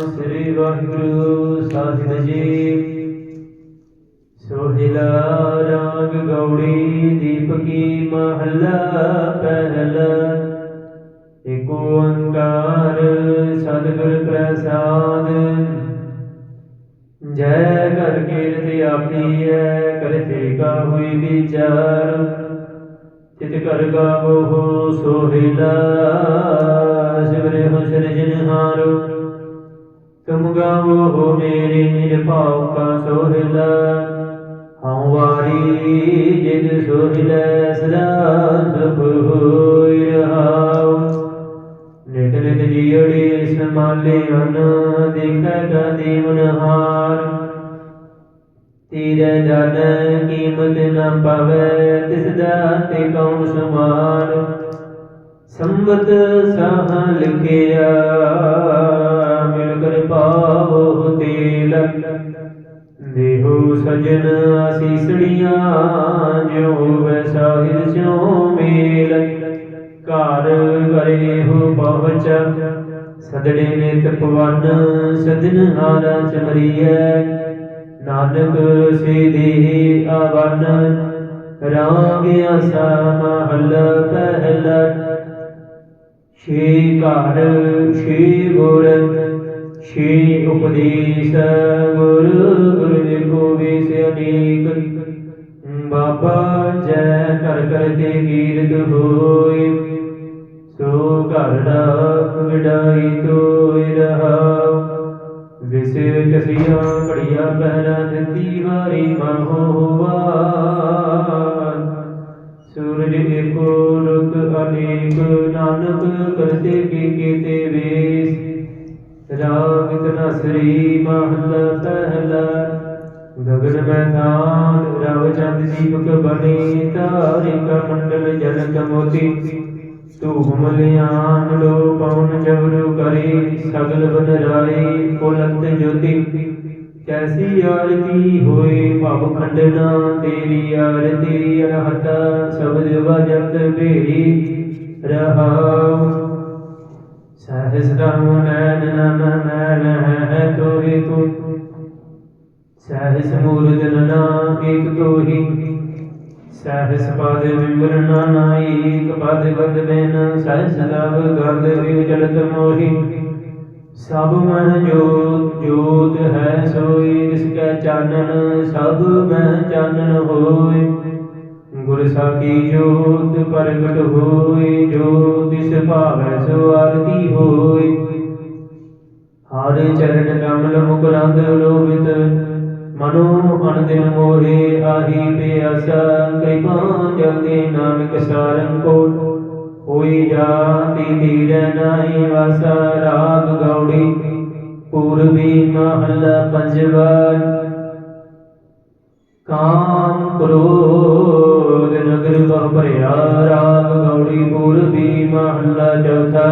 ਸ੍ਰੀ ਵਾਹਿਗੁਰੂ ਸਾਹਿਬ ਜੀ। ਸੋਹਿਲਾ ਰਾਗ ਗੌੜੀ ਦੀਪਕੀ ਮਹੱਲਾ ਪਹਿਲਾ। ਏਕ ਓੰਕਾਰ ਸਤਿਗੁਰ ਪ੍ਰਸਾਦ। ਜੈ ਕਰ ਕੀਰਤਿ ਆਪੀਐ ਕਰਤੇ ਕਾ ਹੋਈ ਵਿਚਾਰ। ਤਿਤ ਕਰ ਗਾਵੋ ਸੋਹਿਲਾ ਸਿਵਰੇ ਹੋ ਸਿਰਜਨਹਾਰੋ ਤੁਮ ਗਾਵੋ ਹੋ ਮੇਰੀ ਨਿਰਭਉ ਕਾ ਸੋਹਿਲਾ। ਹਉ ਵਾਰੀ ਜਿਤ ਸੋਹਿਲਾ ਸਦਾ ਸੁਖ ਹੋਇ ਰਹਾਉ। ਨਿਤ ਨਿਤ ਜੀੜੀ ਸਮਾਲੇ ਅਨ ਦੇਖੈ ਤਾ ਦੀਵਨ ਹਾਰ ਤੀਰੇ ਜਨ ਕੀਮਤ ਨ ਪਵੈ, ਤਿਸ ਦਾ ਤੇ ਕਉ ਸਮਾਰ। ਸੰਬਤ ਸਾਹ ਲਿਖਿਆ ਪਾਵੋ ਤੇਲ। ਦੇਹੋ ਸਜਨ ਅਸੀਸੜੀਆਂ ਜਿਉ ਵੈ ਸਾਹਿਰ ਸਿਉ ਮੇਲ। ਘਰ ਘਰੇ ਹੋ ਪਵਚ ਸਦੜੇ ਨੇ ਤਪਵਨ ਸਦਨ ਹਾਰਾ ਸਿਮਰੀਐ ਨਾਨਕ ਸੇ ਦੇਹ ਆਵਨ, ਰਾਗ ਅਸਾ ਮਹਲ ਪਹਿਲਾ। ਛੇ ਘਰ, ਛੇ ਗੁਰ ਛੇ ਉਪਦੇਸ਼ ਗੁਰ ਗੁਰ ਦੇ ਗੋਬਿੰਦ ਅਨੇਕ। ਬਾਬਾ ਜੈ ਕਰ ਕਰਤੇ ਕੀਰਤ ਹੋਏ, ਸੋ ਘਰ ਰਾਖ ਵਿਡਾਈ ਤੋਇ ਰਹਾਉ ਵਿਸੇ ਕਸੀਆਂ ਘੜੀਆਂ ਪਹਿਰਾ ਦਿੱਤੀ ਵਾਰੀ ਮਨ ਹੋਵਾ ਸੂਰਜ ਏਕੋ ਰੁਤ ਅਨੇਕ, ਨਾਨਕ ਕਰਤੇ ਕੀ ਕੀਤੇ ਸ੍ਰੀ ਮਹਲਾ ਪਹਿਲਾ ਗਗਨ ਮੈਂ ਥਾਨ ਰਵ ਚੰਦ ਦੀਪਕ ਬਣੀ ਤਾਰਿਕਾ ਮੰਡਲ ਜਨਕ ਮੋਤੀ ਤੂੰ ਮਲਿਆਨ ਲੋ ਪਉਨ ਜਵਰੂ ਕਰੇ ਸਗਲ ਬਨ ਰਾਏ ਕੋਲੰਤ ਜੋਤੀ ਕੈਸੀ ਆਰਤੀ ਹੋਏ ਭਵ ਖੰਡਨਾ ਤੇਰੀ ਆਰਤੀ ਅਰਹਤ ਸਬਦ ਵਜਤ ਬੇਰੀ ਰਹਾਉ। ਪਦ ਵਿਵਰਣਾ ਨਾਈ ਏਕ ਪਦ ਗਦ ਬੈਨ ਸਹਸ ਲਵ ਗਦ ਵਿਵ ਚਲਤ ਮੋਹੀ। ਸਭ ਮਨ ਜੋਤ ਜੋਤ ਹੈ ਸੋਈ, ਜਿਸ ਕੈ ਚਾਨਣ, ਸਭ ਮੈਂ ਚਾਨਣ ਹੋਏ ਗੁਰ ਸਾਖੀ ਜੋਤ ਪ੍ਰਗਟ ਹੋਏ ਜੋ ਤਿਸ ਭਾਵੈ ਸੋ ਆਰਤੀ ਹੋਏ ਹਰ ਚਰਨ ਕਮਲ ਮੁਕਰੰਦ ਲੋਭਿਤ ਮਨੋ ਅਨੰਦਿਨ ਮੋਰੇ ਆਹੀ ਪਿਆਸਾ, ਕਿਰਪਾ ਜਲਦੀ ਨਾਨਕ ਸਾਰੰ ਕੋ ਹੋਈ ਜਾਤੀ ਧੀਰ ਨਾਹੀ ਵਸਾ, ਰਾਗ ਗੌੜੀ, ਪੂਰਬੀ ਮਹੱਲਾ ਪੰਜਵਾ ਕਾਮ ਕ੍ਰੋਧ ਨਗਰ ਬਹੁ ਭਰਿਆ, ਰਾਗ ਗੌੜੀ, ਪੂਰਬੀ ਮਹੱਲਾ ਚੌਥਾ।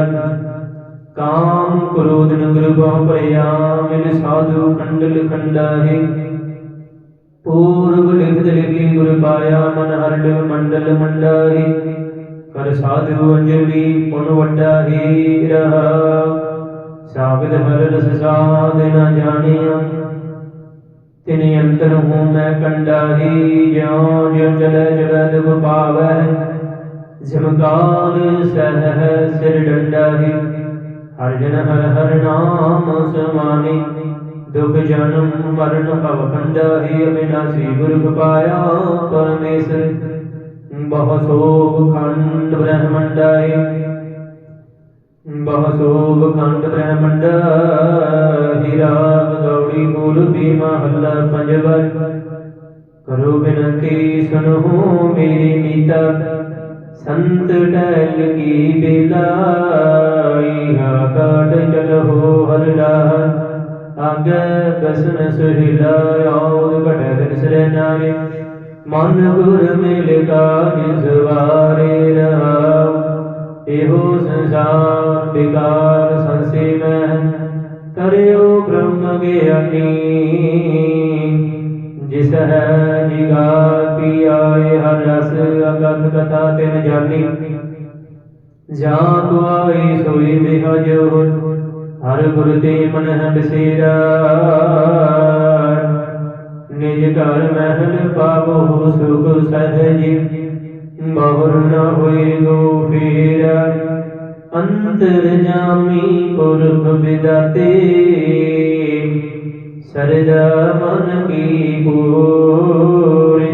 ਕਾਮ ਕ੍ਰੋਧ ਨਗਰ ਬਹੁ ਭਰਿਆ, ਮਿਲ ਸਾਧੂ ਖੰਡਲ ਖੰਡਾਹੀ। ਪੂਰਬ ਲਿਖਤ ਲਿਖੀ ਗੁਰ ਪਾਇਆ ਮਨ ਹਰੜ ਮੰਡਲ ਮੰਡਾਹੀ। ਕਰ ਸਾਧੂ ਅੰਜਲੀ ਪੁਨ ਵੱਡਾ ਹੀ ਰਹਾ ਸਾਗਤ ਹਰ ਰਸ ਸਾਧ ਨ ਜਾਣਿਆ। ਤਿਨ ਅੰਤਰ ਹੂੰ ਮੈਂ ਕੰਡਾਹੀ, ਜਿਉ ਜਿਉ ਚਲੇ ਜਗਤ ਗੁਪਾਵੈ ਜਮਕਾਲ ਸਹਿ ਸਿਰ ਡੰਡਾਹੀ। ਹਰ ਜਨ ਹਰ ਹਰ ਨਾਮ ਸਮਾਨੀ। ਦੁਖ ਜਨਮ ਮਰਨ ਭਵ ਖੰਡਾਹੀ ਅਬਿਨਾਸੀ ਗੁਰ ਪਾਇਆ। ਪਰਮੇਸ਼ਰ ਬਹੁ ਸੋਭ ਖੰਡ ਬ੍ਰਹਮੰਡਾਏ ਬਹੁ ਸੋਭ ਖੰਡ ਬ੍ਰਹਮੰਡ ਹੀਰਾ ਗੌੜੀ ਬੋਲ ਵੀ ਮਹੱਲਾ ਪੰਜਵਾ ਕਰੋ ਬਿਨਤੀ ਸੁਨੋ ਮੇਰੀ ਮੀਤਾ। ਸੰਤ ਟਹਿਲ ਕੀ ਬੇਲਾਈ ਹਾ ਕਾਟ ਚਲੋ ਹਰ ਰਾਹ ਆਗੇ ਬਸਨ ਸੁਹਿਲਾ ਔਦ ਘਟੇ ਦਿਨ ਸਰੇ ਨਾਰੇ ਮਨ ਗੁਰ ਮਿਲ ਕਾਜ ਸਵਾਰੇ ਰਹਾਉ ਇਹੋ ਸੰਸਾਰ ਵਿਕਾਰ ਸੰਸੇ ਮੈਂ ਕਰਿਓ ਬ੍ਰਹਮ ਗਿਆਨੀ। ਜਿਸ ਹੈ ਜਿਗਾ ਪੀ ਹਰ ਰਸ ਅਗਤ ਕਥਾ ਤਿਨ ਜਾਣੀ ਜਾਂ ਤੂ ਆਏ, ਸੋਈ ਬਿਹਜ ਹਰ ਗੁਰ ਤੇ ਮਨ ਹੈ ਬਸੇਰਾ ਨਿਜ ਘਰ ਮਹਿਲ ਪਾਵੋ ਸੁਖ ਸਹਜ। ਬਹੁਰ ਨ ਹੋਏ ਗੋ ਫੇਰਾ। ਅੰਤਰ ਜਾਮੀ ਪੁਰਖ ਵਿਦਾਤੇ ਸਰਦਾ ਮਨ ਕੀ ਪੂਰੇ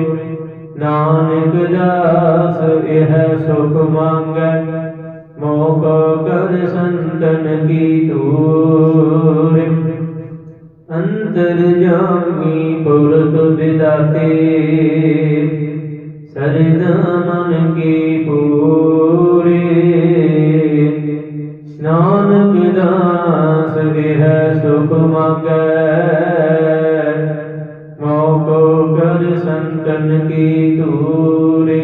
ਨਾਨਕ ਦਾਸ ਇਹ ਸੁਖ ਮੰਗੈ। ਮੋਕ ਕਰ ਸੰਤਨ ਕੀ ਤੂਰੇ ਅੰਤਰ ਜਾਮੀ ਪੁਰਖ ਵਿਦਾਤੇ। ਸਰਦਾ ਮਨ ਕੀ ਪੂਰੇ। ਨਾਨਕ ਦਾਸ ਇਹ ਸੁਖ ਮੰਗੈ। ਮੋਕੋ ਕਰ ਸੰਤਨ ਕੀ ਤੂਰੇ